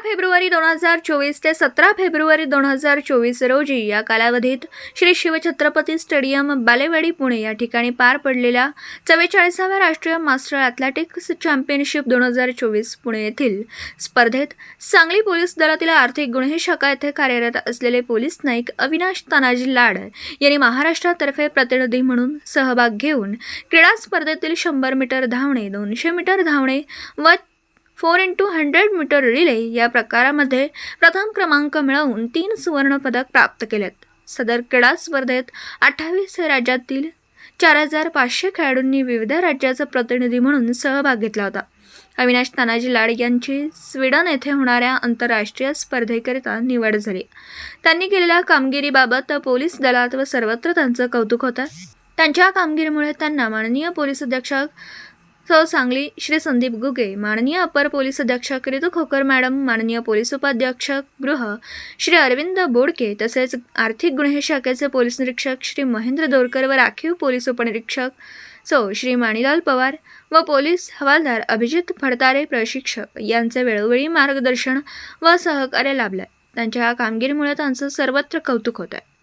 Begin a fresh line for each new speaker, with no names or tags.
February दोन हजार चोवीस ते सतरा फेब्रुवारी दोन हजार चोवीस रोजी या कालावधीत श्री शिवछत्रपती स्टेडियम बालेवाडी पुणे या ठिकाणी पार पडलेल्या चव्वेचाळीसाव्या राष्ट्रीय मास्टर ॲथलेटिक्स चॅम्पियनशिप दोन हजार चोवीस पुणे येथील स्पर्धेत सांगली पोलीस दलातील आर्थिक गुन्हे शाखा येथे कार्यरत असलेले पोलीस नाईक अविनाश तानाजी लाड यांनी महाराष्ट्रातर्फे प्रतिनिधी म्हणून सहभाग घेऊन क्रीडा स्पर्धेतील शंभर मीटर धावणे दोनशे मीटर धावणे व four into hundred metre relay या प्रकारामध्ये प्रथम क्रमांक मिळवून तीन सुवर्णपदक प्राप्त केलेत. सदर क्रीडा स्पर्धेत अठ्ठावीस राज्यातील चार हजार पाचशे खेळाडूंनी विविध राज्याचा प्रतिनिधी म्हणून सहभाग घेतला होता. अविनाश तानाजी लाड यांची स्वीडन येथे होणाऱ्या आंतरराष्ट्रीय स्पर्धेकरिता निवड झाली. त्यांनी केलेल्या कामगिरीबाबत पोलीस दलात व सर्वत्र त्यांचं कौतुक होतं. त्यांच्या कामगिरीमुळे त्यांना माननीय पोलीस अधीक्षक सौ सांगली श्री संदीप गुगे माननीय अपर पोलीस अधीक्षक रितू खोकर मॅडम माननीय पोलीस उपाध्यक्षक गृह श्री अरविंद बोडके तसेच आर्थिक गुन्हे शाखेचे पोलीस निरीक्षक श्री महेंद्र दोरकर व राखीव पोलीस उपनिरीक्षक सौ श्री माणीलाल पवार व पोलीस हवालदार अभिजित फडतारे प्रशिक्षक यांचे वेळोवेळी मार्गदर्शन व सहकार्य लाभले त्यांच्या कामगिरीमुळे त्यांचं सर्वत्र कौतुक होत आहे